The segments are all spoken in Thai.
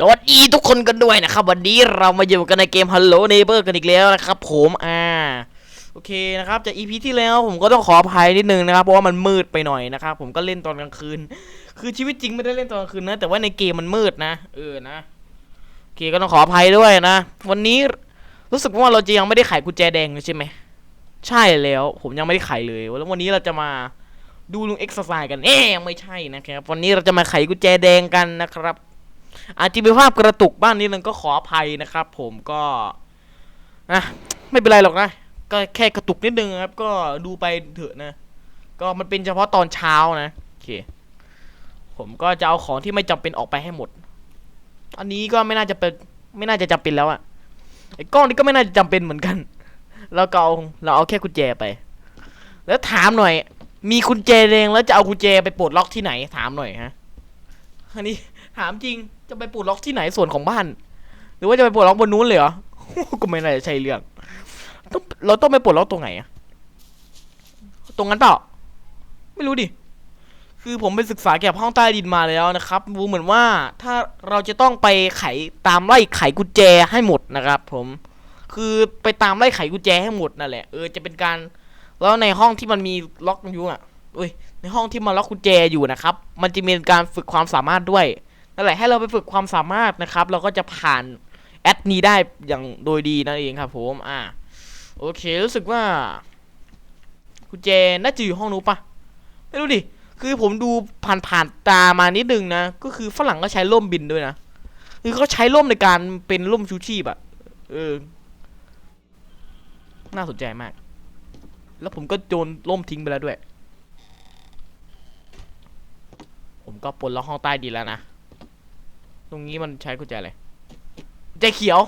สวัสดีทุกคนกันด้วยนะครับ วันนี้เรามาอยู่กันในเกม Hello Neighbor กันอีกแล้วนะครับผมอ่าโอเคนะครับจาก EP ที่แล้วผมก็ต้องขออภัยนิดนึงนะครับ เพราะว่ามันมืดไปหน่อยนะครับผมก็เล่นตอนกลางคืน คือชีวิตจริงไม่ได้เล่นตอนกลางคืนนะ แต่ว่าในเกมมันมืดนะ เออนะโอเคก็ต้องขออภัยด้วยนะ วันนี้รู้สึกว่าเราจะยังไม่ได้ไขกุญแจแดงเลยใช่ไหมใช่แล้ว ผมยังไม่ได้ไขเลยแล้ววันนี้เราจะมาดูลุงเอ็กซ์ไซส์กันเอ๊ไม่ใช่นะครับวันนี้เราจะมาไขกุญแจแดงกันนะครับ อาจจะมีภาพกระตุกบ้างนิดนึงก็ขออภัยนะครับ ผมก็นะไม่เป็นไรหรอกนะ ก็แค่กระตุกนิดนึงครับ ก็ดูไปเถอะนะ ก็มันเป็นเฉพาะตอนเช้านะโอเค ผมก็จะเอาของที่ไม่จำเป็นออกไปให้หมด อันนี้ก็ไม่น่าจะเป็นไม่น่าจะจำเป็นแล้วอะไอ้กล้องนี้ก็ไม่น่าจะจำเป็นเหมือนกันเราก็เอาเราเอาแค่กุญแจไป แล้วถามหน่อย มีกุญแจแดงแล้วจะเอากุญแจไปปลดล็อกที่ไหนถามหน่อยฮะอันนี้ ถามจริงจะไปปลดล็อกที่ไหนส่วนของบ้าน หรือว่าจะไปปลดล็อกบนนู้นเลยเหรอก็ไม่น่าจะใช่เรื่องต้องเราต้องไปปลดล็อกตรงไหนอะตรงนั้นเปล่าไม่รู้ดิ คือผมไปศึกษาเกี่ยวกับห้องใต้ดินมาแล้วนะครับรู้เหมือนว่าถ้าเราจะต้องไปไขตามไล่ไขกุญแจให้หมดนะครับ ผม คือไปตามไล่ไขกุญแจให้หมดนั่นแหละ เออจะเป็นการ แล้วในห้องที่มันมีล็อกอยู่อะอุ้ย ในห้องที่มันล็อกกุญแจอยู่นะครับ มันจะมีการฝึกความสามารถด้วย นั่นแหละให้เราไปฝึกความสามารถนะครับ เราก็จะผ่านแอดนี้ได้อย่างโดยดีนั่นเองครับผมอ่าโอเครู้สึกว่ากุญแจน่าจะอยู่ห้องนู้นปะไม่รู้ดิคือผมดูผ่านผ่านๆตามานิดนึงนะ ก็คือฝรั่งก็ใช้ร่มบินด้วยนะคือเขาใช้ร่มในการเป็นร่มชูชีพอะเออ น่าสนใจมาก แล้วผมก็โยนร่มทิ้งไปแล้วด้วย ผมก็ปลดล็อกห้องใต้ดินแล้วนะ ตรงนี้มันใช้กุญแจอะไรกุญแจเขียว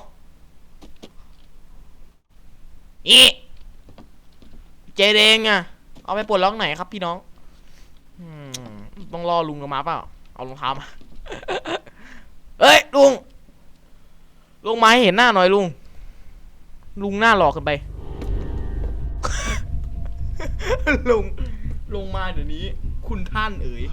อีกุญแจแดงอะเอาไปปลดล็อกไหนครับพี่น้องต้องรอลุงมาเปล่า เอารองเท้ามา เอ้ยลุง ลุงมาให้เห็นหน้าหน่อยลุง ลุงหน้าหลอกกันไป ลุง ลงมาเดี๋ยวนี้ คุณท่านเอ๋ย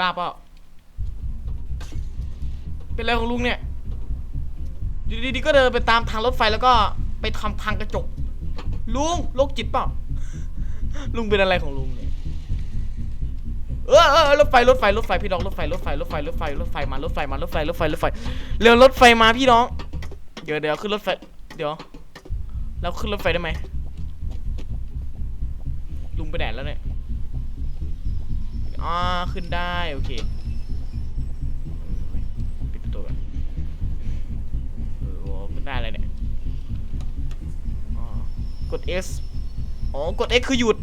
บ้าเปล่า เป็นอะไรของลุงเนี่ยอยู่ดีๆก็เดินไปตามทางรถไฟแล้วก็ไปทำพังกระจก ลุงโรคจิตเปล่า ลุงเป็นอะไรของลุงเนี่ยเออเออเออรถไฟรถไฟรถไฟพี่น้องรถไฟรถไฟรถไฟรถไฟรถไฟมารถไฟมารถไฟรถไฟรถไฟเร็วรถไฟมาพี่น้อง เดี๋ยวเดี๋ยวขึ้นรถไฟเดี๋ยวเราขึ้นรถไฟได้ไหมลุงไปแดดแล้วเนี่ย อ่าขึ้นได้โอเคปิดประตูก่อนเออโอ้ขึ้นได้เลยเนี่ยอ๋อกด S อ๋อกด X คือหยุด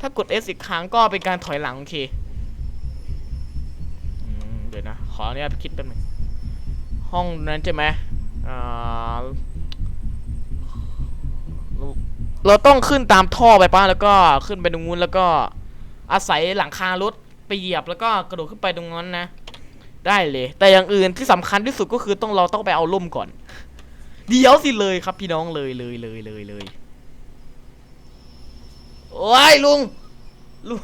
ถ้ากด S อีกครั้งก็เป็นการถอยหลังโอเคอเดี๋ยวนะ ขออนุญาตคิดแป๊บนึงห้องนั้นใช่ไหมอ่าเราต้องขึ้นตามท่อไปป้าแล้วก็ขึ้นไปตรงนู้นแล้วก็ อาศัยหลังคารถไปเหยียบแล้วก็กระโดดขึ้นไปตรงนั้นนะ ได้เลย แต่อย่างอื่นที่สำคัญที่สุดก็คือต้องเราต้องไปเอาล่มก่อน เดี๋ยวสิเลยครับพี่น้องเลยเลยเลยเลยเลยโอ้ยลุงลุง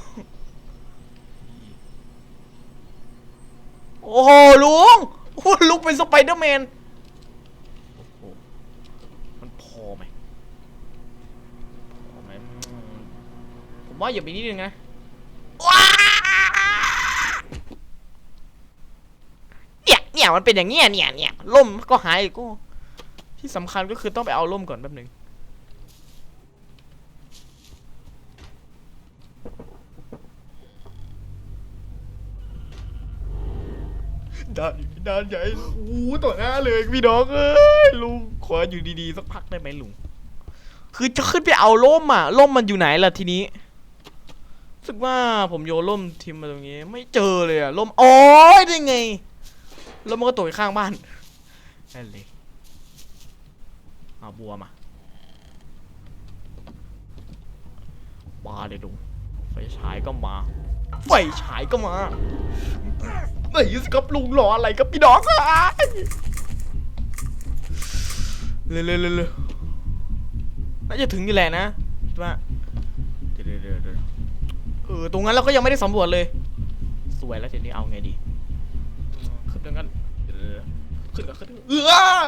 โอ้โหลุงโอ้ลุงเป็นสไปเดอร์แมนมันพอไหมพอไหมผมว่าอย่าไปนิดนึงนะว้า เนี่ยมันเป็นอย่างเงี้ยเนี่ยเนี่ยล่มก็หายกก็ที่สำคัญก็คือต้องไปเอาล่มก่อนแป๊บหนึ่งด้านด้านใหญ่โอ้ต่อหน้าเลยพี่น้องเอ้ยลุงขออยู่ดีๆสักพักได้ไหมลุง คือจะขึ้นไปเอาล่มอะล่มมันอยู่ไหนล่ะทีนี้รู้สึกว่าผมโยนล่มทิมมาตรงนี้ ไม่เจอเลยอะล่มโอ้ยได้ไง ล่มมันก็ตกอยู่ข้างบ้านนั่นเลยเอาบัวมามาเลยลุงไฟฉายก็มา ไฟฉายก็มาไหนสิครับลุงรออะไรกับพี่น้องอะเร็วเร็วเร็วเร็วน่าจะถึงอยู่แหละนะคิดว่าเดี๋ยวเดี๋ยวเดี๋ยวเดี๋ยวเออตรงนั้นเราก็ยังไม่ได้สำรวจเลย สวยแล้วทีนี้เอาไงดีเออขึ้นตรงนั้น ขึ้นก็ขึ้นเออ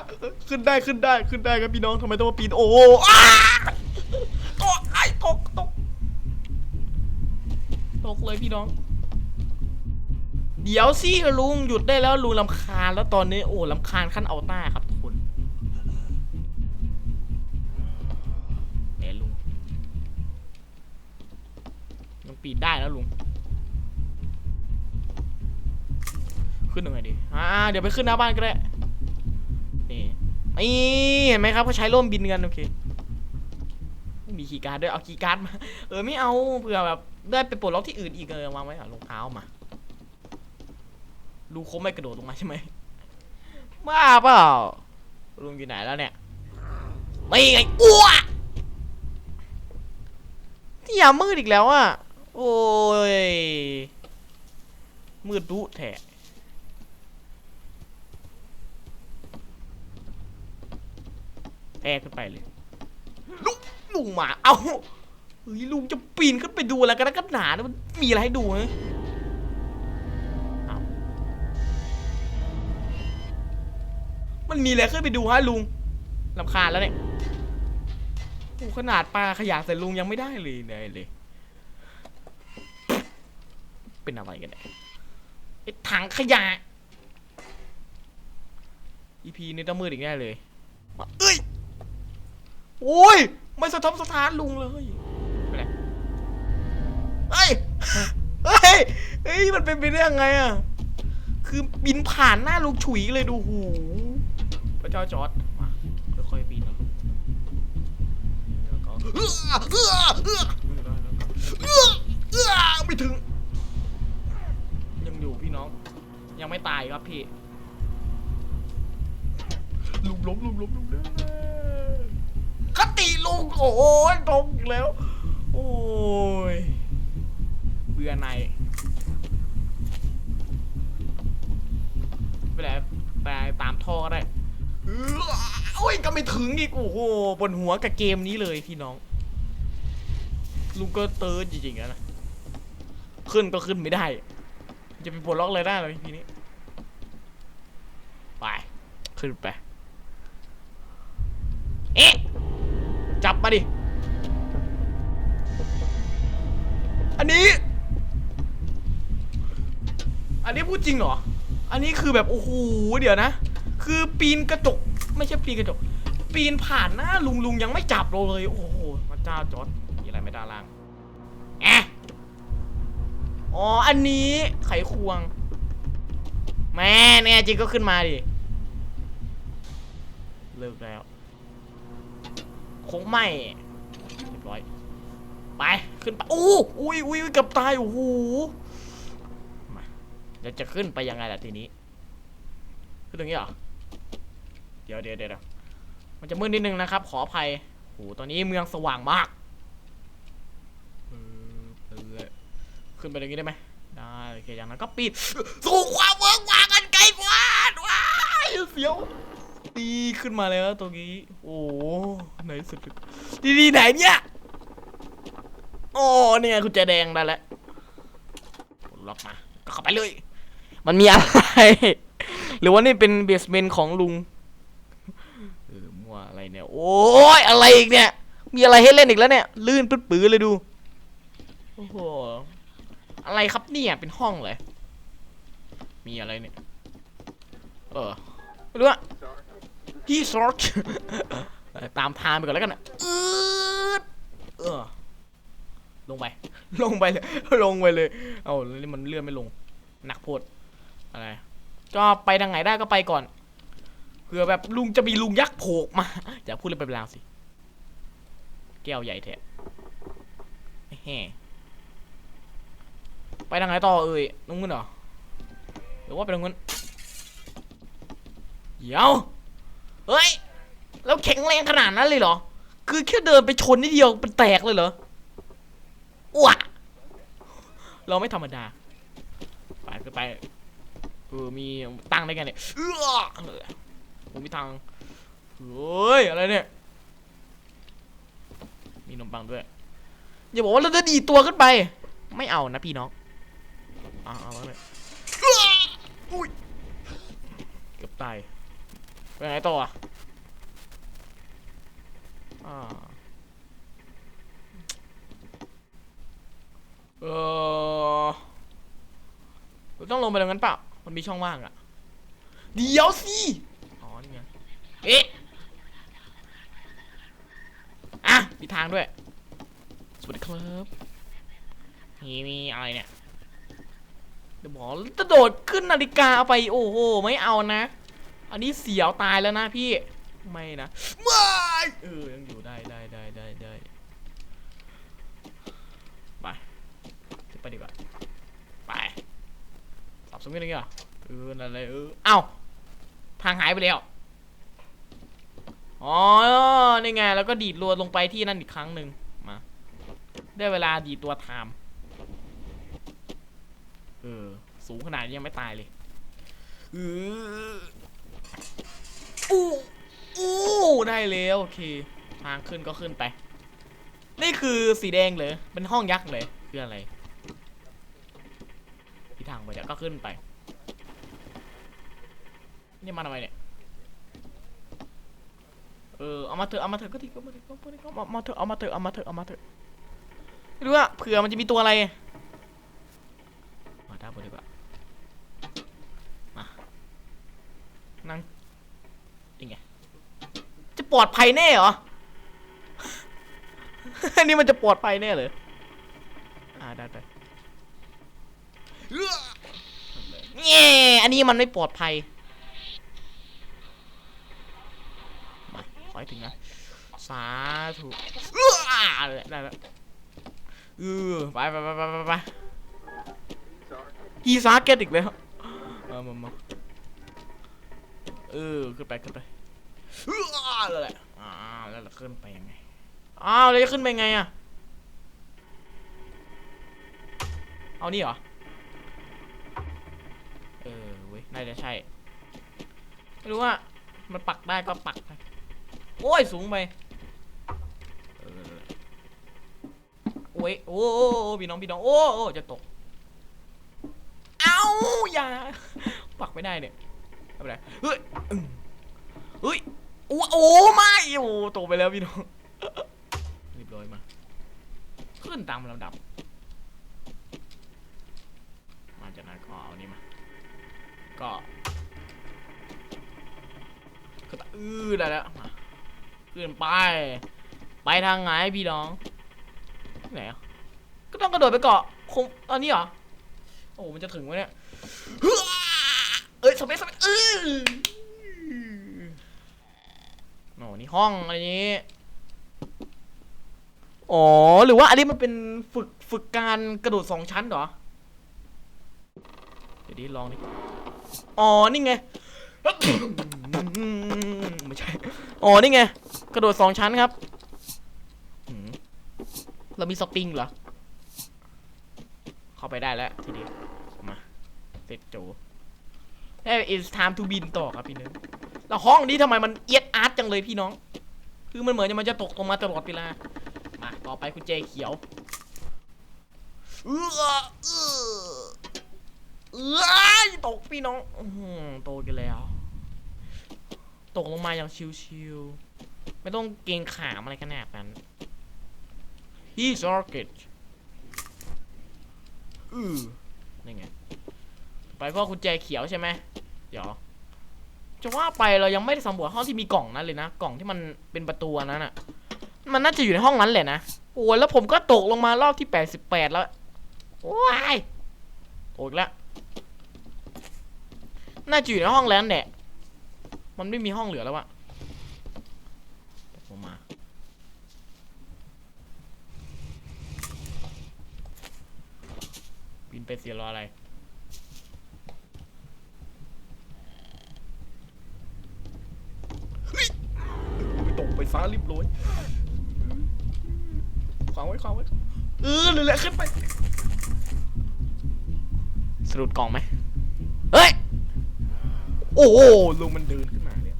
ขึ้นได้ขึ้นได้ขึ้นได้ครับพี่น้องทำไมต้องมาปีนโอ้โหอ้าตกไอ้ตกตกตกเลยพี่น้อง เดี๋ยวสิลุงหยุดได้แล้วลุงลำคาญแล้วตอนนี้โอ้ลำคาญขั้นเอาต้าครับทุกคนแหมลุงยังปีนได้แล้วลุง ขึ้นยังไงดีอ่าเดี๋ยวไปขึ้นหน้าบ้านก็ได้ นี่นี่เห็นไหมครับเขาใช้ร่มบินกันโอเคมีคีย์การ์ดด้วยเอาคีย์การ์ดมา เออไม่เอาเผื่อแบบได้ไปปลดล็อกที่อื่นอีกเออวางไว้อะรองเท้ามาลุงคงไม่กระโดดลงมาใช่ไหมบ้าเปล่าลุงอยู่ไหนแล้วเนี่ย ไม่ไงอ้วที่ยามืดอีกแล้วอะ โอ้ย มืดดุแท้ แพ้ขึ้นไปเลย ลุงลุงหมา เอ้าเฮ้ยลุงจะปีนขึ้นไปดูอะไรกันนะกันหนาเนี่ยมันมีอะไรให้ดูไหมมันมีอะไรขึ้นไปดูฮะลุงลำคาญแล้วเนี่ยโอ้ขนาดปลาขยะใส่ลุงยังไม่ได้เลยเลยเลย เป็นอะไรกันเนี่ยไอ้ถังขยะอีพีนี่ต้องมืดอีกแน่เลยมาเอ้ย โอ้ยไม่สะทบสะท้านลุงเลยไปไหนเฮ้ยเฮ้ยเฮ้ยมันเป็นไปได้ยังไงอะคือบินผ่านหน้าลุงฉุยเลยดูหูพระเจ้าจอร์ดมาค่อยๆบินนะลูกแล้วก็เอื้อเอื้อเอื้อเอื้อเอื้อไม่ถึง ยังอยู่พี่น้อง ยังไม่ตายครับพี่ลุงล้มลุงล้มลุงเด้อ คติลุงโอ้ยตกอีกแล้ว โอ้ยเบื่อในไปไหนไปตามท่อก็ได้เออโอ้ยก็ไม่ถึงอีกโอ้โหบนหัวกับเกมนี้เลยพี่น้อง ลุงก็เติร์ดจริงๆนะขึ้นก็ขึ้นไม่ได้ จะไปปลดล็อกเลยได้เลยทีนี้ ไป ขึ้นไป เอ๊ะ จับมาดิ อันนี้ อันนี้พูดจริงเหรอ อันนี้คือแบบโอ้โหเดี๋ยวนะ คือปีนกระจก ไม่ใช่ปีนกระจก ปีนผ่านหน้าลุงลุงยังไม่จับเราเลย โอ้โหพระเจ้าจอดมีอะไรไม่ได้านล่างแอะอ๋อ อันนี้ไขควง แม่แน่จริงก็ขึ้นมาดิ เลิกแล้ว คงไม่เรียบร้อย ไป ขึ้นไปอู้อุ้ยอุ้ยเกับตาย โอ้โหมาเดี๋ยวจะขึ้นไปยังไงล่ะทีนี้ ขึ้นตรงนี้เหรอ เดี๋ยวเดี๋ยวเดี๋ยวมันจะมืดนิดนึงนะครับ ขออภัยโอ้โหตอนนี้เมืองสว่างมากขึ้นไปตรงนี้ได้ไหมได้โอเคอย่างนั้นก็ปิด สู่ความเวิร์กว่างกันไกลกว่าว้ายเสียว ตีขึ้นมาแล้วตรงนี้ โอ้ไหนสุดดีดีไหนเนี่ยโอ้เนี่ยคุณแจแดงได้แล้วล็อกมาก็เข้าไปเลย มันมีอะไร หรือว่านี่เป็นเบสเมนของลุงเออมั่วอะไรเนี่ย โอ้ยอะไรอีกเนี่ย มีอะไรให้เล่นอีกแล้วเนี่ย ลื่นปื้ดปื้เลยดู โอ้โห อะไรครับเนี่ยเป็นห้องเลย มีอะไรเนี่ย เออไม่รู้อะ ที่ซอร์ชตามทางไปก่อนแล้วกันนะอืดเออลงไป ลงไปเลย ลงไปเลย เอาแล้วนี่มันเลื่อนไม่ลง หนักโพด อะไร ก็ไปทางไหนได้ก็ไปก่อน เผื่อแบบลุงจะมีลุงยักษ์โผล่มา อย่าพูดเลยไปเปล่าสิ แก้วใหญ่แท้แฮ่ไปทางไหนต่อเอ่ยตรงนู้นเหรอ หรือว่าไปตรงนู้นเดี๋ยว เฮ้ย แล้วแข็งแรงขนาดนั้นเลยเหรอ คือแค่เดินไปชนนิดเดียวเป็นแตกเลยเหรออ้วกเราไม่ธรรมดา ไปก็ไปเออมีตั้งได้ไงเนี่ยเออผมมีทางเฮ้ย อะไรเนี่ย มีนมปังด้วย อย่าบอกว่าเราจะดีตัวขึ้นไป ไม่เอานะพี่น้องเอาเอาไว้เลยอุ้ยเกือบตาย ไปไหนต่ออะอ่าเออเราต้องลงไปตรงนั้นเปล่า มันมีช่องว่างอะเดี๋ยวสิ อ๋อ นี่ไง เอ๊ะ อะ มีทางด้วย สวัสดีครับ นี่มีอะไรเนี่ย เดี๋ยวบอกจะโดดขึ้นนาฬิกาเอาไป โอ้โห ไม่เอานะ อันนี้เสียวตายแล้วนะพี่ ไม่นะไม่เออยังอยู่ได้ได้ได้ได้ได้ไปขึ้นไปดีกว่าไปสับสมิธอะไรเงี้ยเออนั่นเออเอ้าทางหายไปแล้วอ๋อนี่ไงแล้วก็ดีดรัวลงไปที่นั่นอีกครั้งหนึ่งมา ได้เวลาดีตัวไทม์เออ สูงขนาดนี้ยังไม่ตายเลยเออ อู้อู้ได้แล้วโอเค ทางขึ้นก็ขึ้นไป นี่คือสีแดงเลย เป็นห้องยักษ์เลยคืออะไรที่ทางไปเดี๋ยวก็ขึ้นไป นี่มาทำไมเนี่ย เออ เอามาเถอะ เอามาเถอะก็ดีก็มาเถอะก็มาเถอะเอามาเถอะ เอามาเถอะ เอามาเถอะ เอามาเถอะไม่รู้อะเผื่อมันจะมีตัวอะไร มาได้หมดดีกว่านั่งยังไงจะ ปลอดภัยแน่เหรออันนี้มันจะปลอดภัยแน่เลยอ่าได้ได้เงี้อันนี้มันไม่ปลอดภัยมาขอให้ถึงนะ สาธุเอื้อได้แล้วเออไปไปไปไปไปไปอีสาเก็ตอีกแล้ว เออมามาเออ ขึ้นไป ขึ้นไป เออแล้วแหละอ่าแล้วเราขึ้นไปยังไงอ้าวเราจะขึ้นไปไงอะเอานี่เหรอเออเว้ยน่าจะใช่ไม่รู้ว่ามันปักได้ก็ปักไปโอ้ยสูงไปเออโอ้ยโอ้โอ้โอ้พี่น้องพี่น้องโอ้โอ้จะตกเอ้าอย่าปักไม่ได้เนี่ยไม่เป็นไรเฮ้ยเฮ้ย โอ้โอ้ไม่โอ้ตกไปแล้วพี่น้องเรียบร้อยมา ขึ้นตามลำดับ มาจากนั้นก็เอานี่มา ก็ก็อือได้แล้วมาขึ้นไป ไปทางไหนพี่น้องไหนอะก็ต้องกระโดดไปเกาะคงตอนนี้เหรอ โอ้มันจะถึงวะเนี่ย เอ้ยสเปซสเปซเออ โอ้นี่ห้องอะไรนี้อ๋อหรือว่าอันนี้มันเป็นฝึกฝึกการกระโดดสองชั้นเหรอ เดี๋ยวดิลองดิอ๋อนี่ไงไม่ใช่อ๋อนี่ไงกระโดดสองชั้นครับเรามีสปริงเหรอ เข้าไปได้แล้วทีเดียวมาเสร็จโจ ได้ it's time to บินต่อครับพี่นึงแล้วห้องนี้ทำไมมันเอียดอาร์ตจังเลยพี่น้อง คือมันเหมือนจะมันจะตกลงมาตลอดเวลา มาต่อไปคุณเจเขียวเออเออเอ้ยตกพี่น้องอโตกันแล้ว ตกลงมาอย่างชิวๆไม่ต้องเกรงขามอะไรขนาดนั้น He's rocket อือนี่ไง ไปพราะคุณแจเขียวใช่ไหมเดี๋ยวจะว่าไปเรายังไม่ได้สำรวจห้องที่มีกล่องนั้นเลยนะ กล่องที่มันเป็นประตูอันนั้นอะ มันน่าจะอยู่ในห้องนั้นแหละนะโอ้ยแล้วผมก็ตกลงมารอบที่แปดสิบแปดแล้วโอ้ยตกอีกแล้วน่าจะอยู่ในห้องแล้วแหละมันไม่มีห้องเหลือแล้วอะตกลงมา บินไปเสียรออะไร เฮ้ยไปตกไป ฟ้าริบร้อยขวางไว้ขวางไว้เออเลยแหละขึ้นไปสรุปกล่องไหมเฮ้ย โอ้โหลุงมันเดินขึ้นมาเนี่ย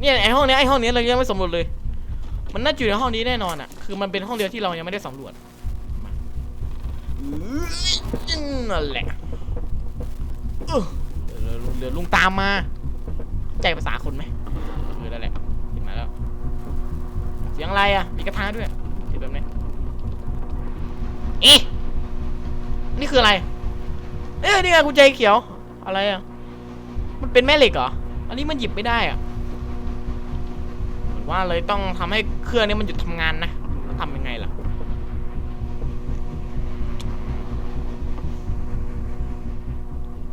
เนี่ยไอห้องเนี้ยไอห้องเนี้ยเรายังไม่สำรวจเลย มันน่าจะอยู่ในห้องนี้แน่นอนอะ คือมันเป็นห้องเดียวที่เรายังไม่ได้สำรวจมานั่นแหละเออเดี๋ยวลุงเดี๋ยวลุงตามมา ใจภาษาคนไหมเออนั่นแหละขึ้นมาแล้ว เสียงอะไรอะ มีกระทะด้วยเสียงแบบนี้เอ๊ะนี่คืออะไร เอ้ยนี่ไงกุญแจเขียว อะไรอะ มันเป็นแม่เหล็กเหรอ อันนี้มันหยิบไม่ได้อะเหมือนว่าเลยต้องทำให้เครื่องนี้มันหยุดทำงานนะแล้วทำยังไงล่ะ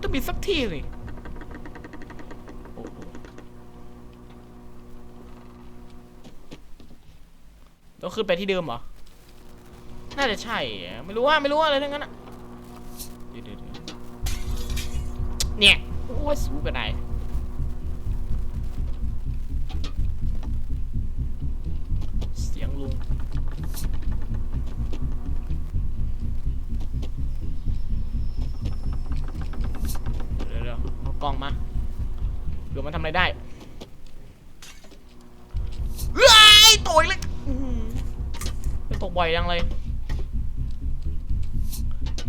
ต้องมีสักที่สิโอ้โห ต้องขึ้นไปที่เดิมเหรอ น่าจะใช่ ไม่รู้ว่าไม่รู้ว่าอะไรทั้งนั้นอะเนี่ยโอ้ยสู้กันไหน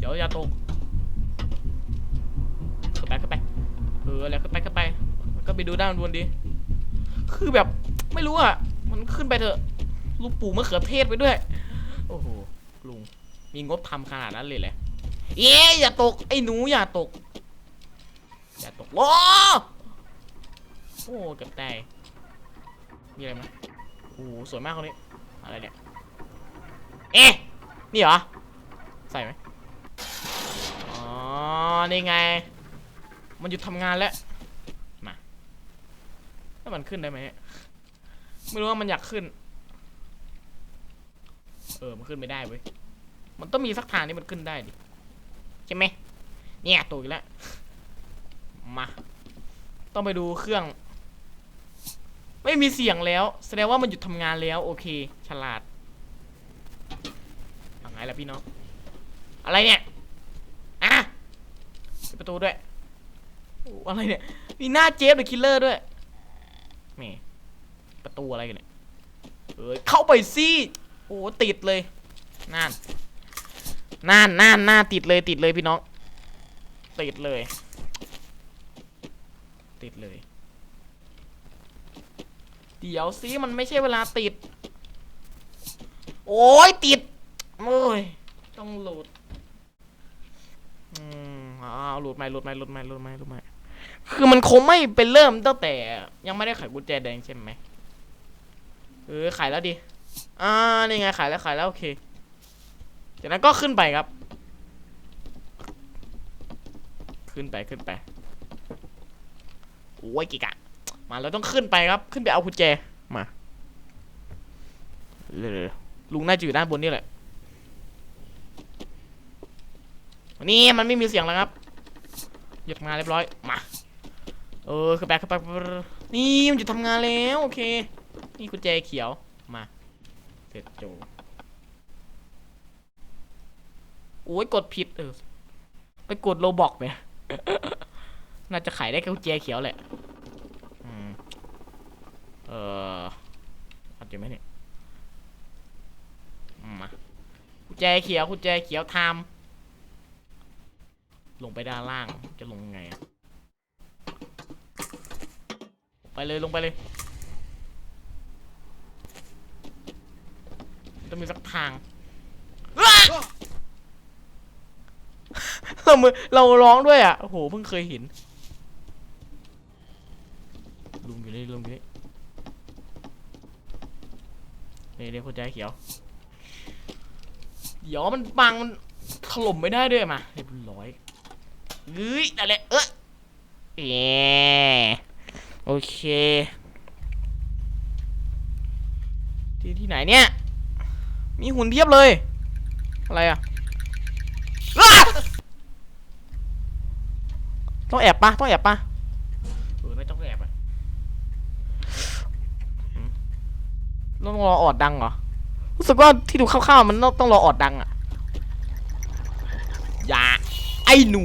เดี๋ยวอย่าตกขึ้นไปขึ้นไป เอออะไรขึ้นไปขึ้นไป ก็ไปดูด้านบนดี คือแบบไม่รู้อะ มันขึ้นไปเถอะ ลูกปู่มะเขือเทศไปด้วย โอ้โห ลุง มีงบทำขนาดนั้นเลยแหละเอ๊ะอย่าตก ไอ้หนูอย่าตก อย่าตกโอ้โอ้เกือบตายมีอะไรไหมโอ้โหสวยมากคนนี้ อะไรเนี่ย เอ๊ะ นี่เหรอ ใส่ไหม นี่ไง มันหยุดทำงานแล้วมาแล้วมันขึ้นได้ไหมไม่รู้ว่ามันอยากขึ้น เออ มันขึ้นไม่ได้เว้ย มันต้องมีสักทางที่มันขึ้นได้ดิ ใช่ไหม เนี่ยตัวอีกแล้ว มา ต้องไปดูเครื่อง ไม่มีเสียงแล้ว แสดงว่ามันหยุดทำงานแล้ว โอเค ฉลาดอาไงล่ะพี่น้อง อะไรเนี่ย ประตูด้วยโอ้อะไรเนี่ย มีหน้าเจฟเดอะคิลเลอร์ด้วยนี่ประตูอะไรกันเนี่ยเอ้ยเข้าไปสิโอ้ติดเลยนั่นนั่นนั่นหน้าติดเลยติดเลยพี่น้อง ติดเลย ติดเลย เดี๋ยวซิมันไม่ใช่เวลาติด โอ้ยติดโอ้ยต้องโหลดอืม อ้าวหลดใหม่หลดใหม่หลดใหม่หลดใหม่หลดใหม่คือมันคงไม่เป็นเริ่มตั้งแต่ ยังไม่ได้ไขกุญแจแดงใช่ไหมเออไขแล้วดิอ่านี่ไงไขแล้วไขแล้วโอเคจากนั้นก็ขึ้นไปครับ ขึ้นไปขึ้นไปโอ้ยกิกะมาเราต้องขึ้นไปครับ ขึ้นไปเอากุญแจมาเร็วลุงน่าจะอยู่ด้านบนนี่แหละนี่มันไม่มีเสียงแล้วครับ หยุดทำงานเรียบร้อย มา เออขึ้นไปขึ้นไปนี่มันจะทำงานแล้วโอเค นี่กุญแจเขียว มา เสร็จโจโอ้ยกดผิดเออ ไปกดโลบอกไปน่าจะขายได้แค่กุญแจเขียวแหละอืมเอออัดอยู่ไหมเนี่ยมมากุญแจเขียวกุญแจเขียวไทม์ ลงไปด้านล่างจะลงยังไงอะไปเลยลงไปเลย ต้องมีสักทาง เรามือเราร้องด้วยอะ โอ้โห เพิ่งเคยเห็น ลุงอยู่นี่ลุงอยู่นี่นี่เดี๋ยวคนใจเขียว เดี๋ยวมันบังมันถล่มไม่ได้ด้วยมาเรียบร้อย เฮ้ยอะไรเออเอโอเค ที่ที่ไหนเนี่ย มีหุ่นเพียบเลย อะไรอะอ้าต้องแอบปะต้องแอบปะเออไม่ต้องแอบอะอืมต้องรอออดดังเหรอ รู้สึกว่าที่ดูคร่าวๆมันต้องต้องรอออดดังอะ อย่า ไอ้หนู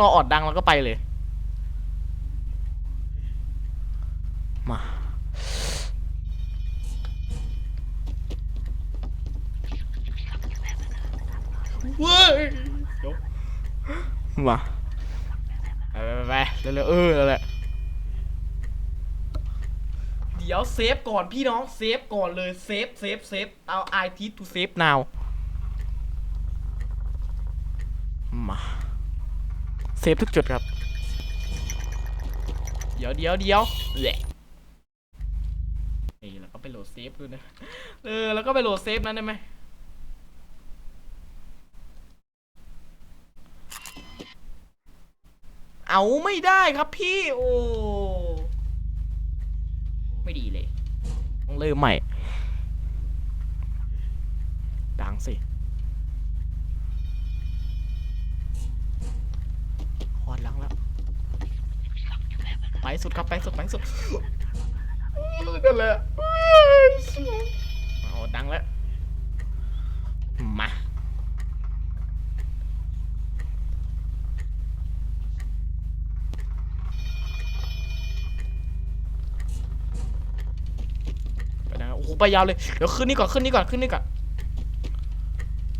รออดดังแล้วก็ไปเลย มา เว้ยมาไปไปเร็วๆเออแล้วแหละ เดี๋ยวเซฟก่อนพี่น้อง เซฟก่อนเลยเซฟเซฟเซฟเอาไอทีทูเซฟ now มา เซฟทุกจุดครับ เดี๋ยวเดี๋ยวเดี๋ยวแหละนี่แล้วก็ไปโหลดเซฟด้วยนะ เออ แล้วก็ไปโหลดเซฟนั้นได้ไหมเอาไม่ได้ครับพี่โอ้ไม่ดีเลย ต้องเริ่มใหม่ดังสิ ไปสุดครับไปสุดไปสุดนั่นแหละโอ้ดังแล้ว มาไปนะโอ้โหไปยาวเลย เดี๋ยวขึ้นนี่ก่อน ขึ้นนี่ก่อน ขึ้นนี่ก่อน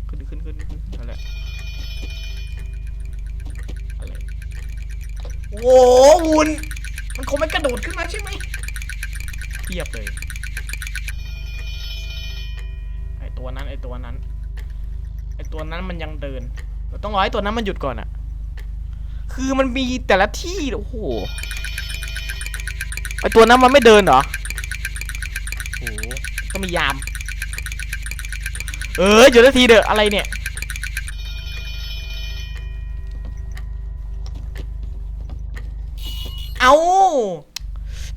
ขึ้นขึ้นขึ้นขึ้นนั่นแหละอะไรโอ้โหหุ่น มันคงไม่กระโดดขึ้นมาใช่ไหมเทียบเลย ไอตัวนั้นไอตัวนั้น ไอตัวนั้นมันยังเดิน เราต้องรอให้ตัวนั้นมันหยุดก่อนอะคือมันมีแต่ละที่โอ้โห ไอตัวนั้นมันไม่เดินเหรอโอ้โหก็มียาม เออหยุดทีเด้ออะไรเนี่ย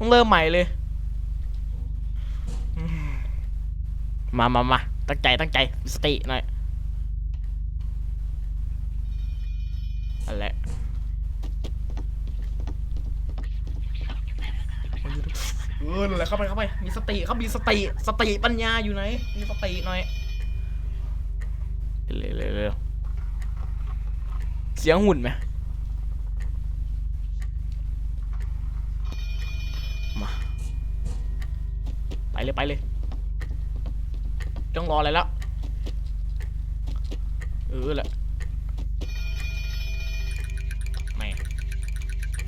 ต้องเริ่มใหม่เลย มามามาตั้งใจตั้งใจมีสติหน่อยอะไรเออนั่นแหละเข้าไปเข้าไป มีสติครับมีสติ สติปัญญาอยู่ไหน มีสติหน่อย เร็วเร็วเร็วเสียงหุ่นไหม เลยไปเลย ต้องรออะไรแล้ว เออแหละไม่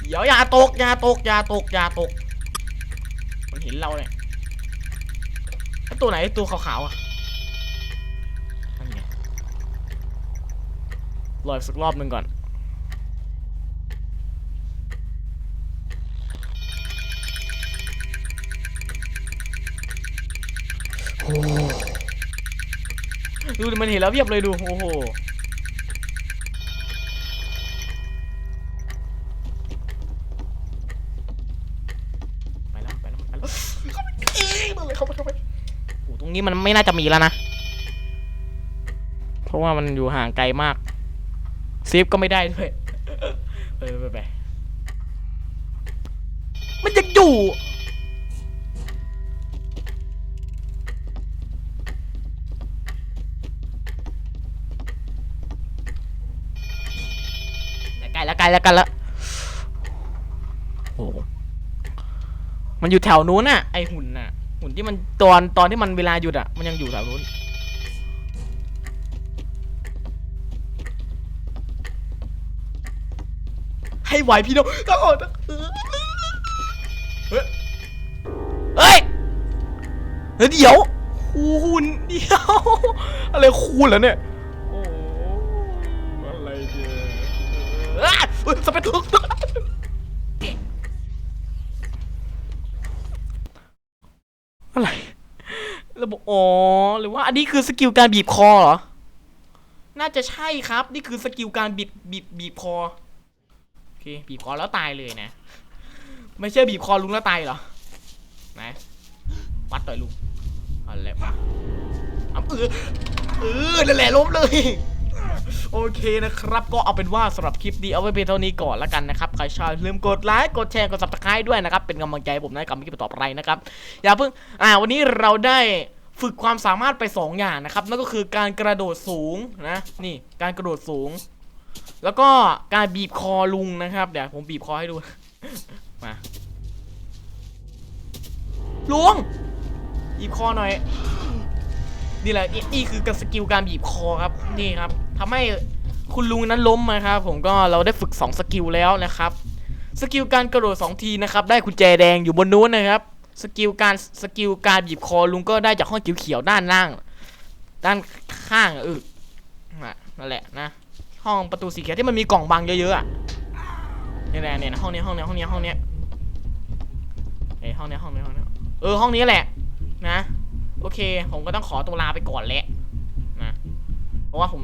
เดี๋ยวอย่าตกอย่าตกอย่าตกอย่าตก มันเห็นเราเนี่ยตัวไหนตัวขาวๆอะนั่นไงรออีกสักรอบหนึ่งก่อน มันเห็นแล้วเรียบเลยดู โอ้โห ไปแล้วไปแล้วไปแล้วเข้าไปเอ้ยมาเลยเข้าไปเข้าไปโอ้โหตรงนี้มันไม่น่าจะมีแล้วนะ เพราะว่ามันอยู่ห่างไกลมากเซฟก็ไม่ได้ด้วยเออไปไปมันยังอยู่ แล้วกันแล้วโอ้โหมันอยู่แถวนู้นน่ะ ไอหุ่นน่ะ หุ่นที่มันตอนตอนที่มันเวลาหยุดอะ มันยังอยู่แถวนู้น ให้ไหวพี่น้องต้องอดเฮ้ย เฮ้ยเฮ้ยเดี๋ยวคูณเดียวอะไรคูณแล้วเนี่ย โอ้อะไรเนี่ย อ้ยเฮ้ยสเปซทุกอะไรระบบอ๋อหรือว่า อันนี้คือสกิลการบีบคอเหรอ น่าจะใช่ครับ นี่คือสกิลการบีบบีบบีบคอโอเคบีบคอแล้วตายเลยนะ ไม่ใช่บีบคอลุงแล้วตายเหรอไหนวัดต่อยลุงอะไรวะเอาเออเออนั่นแหละล้มเลย โอเคนะครับ ก็เอาเป็นว่าสำหรับคลิปนี้เอาไว้เพียงเท่านี้ก่อนละกันนะครับ ใครชอบลืมกดไลค์ กดแชร์ กด subscribe ด้วยนะครับ เป็นกำลังใจผมในกับคลิปต่อไปนะครับ อย่าเพิ่ง อ่า วันนี้เราได้ฝึกความสามารถไป 2 อย่างนะครับ นั่นก็คือการกระโดดสูงนะ นี่ การกระโดดสูง แล้วก็การบีบคอลุงนะครับ เดี๋ยวผมบีบคอให้ดู มา ลุงบีบคอหน่อย นี่แหละนี่นี่คือการสกิลการบีบคอครับนี่ครับทำให้คุณลุงนั้นล้มนะครับผมก็เราได้ฝึก 2 สกิลแล้วนะครับ สกิลการกระโดด2ทีนะครับได้กุญแจแดงอยู่บนนู้นนะครับ สกิลการสกิลการบีบคอลุงก็ได้จากห้องเขียวๆด้านล่าง ด้านข้างเออนั่นแหละนะ ห้องประตูสีเขียวที่มันมีกล่องบังเยอะๆอะนี่แหละเนี่ยห้องนี้ห้องนี้ห้องนี้ห้องนี้เอ้ห้องนี้ห้องนี้ห้องนี้เออห้องนี้แหละนะ โอเค ผมก็ต้องขอตัวลาไปก่อนแหละนะ เพราะว่าผม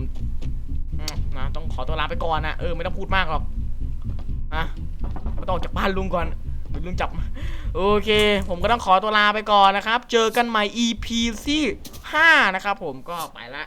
นะต้องขอตัวลาไปก่อนนะเออไม่ต้องพูดมากหรอกนะก็ต้องออกจากบ้านลุงก่อนเดี๋ยวลุงจับโอเค ผมก็ต้องขอตัวลาไปก่อนนะครับ เจอกันใหม่ EP ที่5นะครับผมก็ไปละ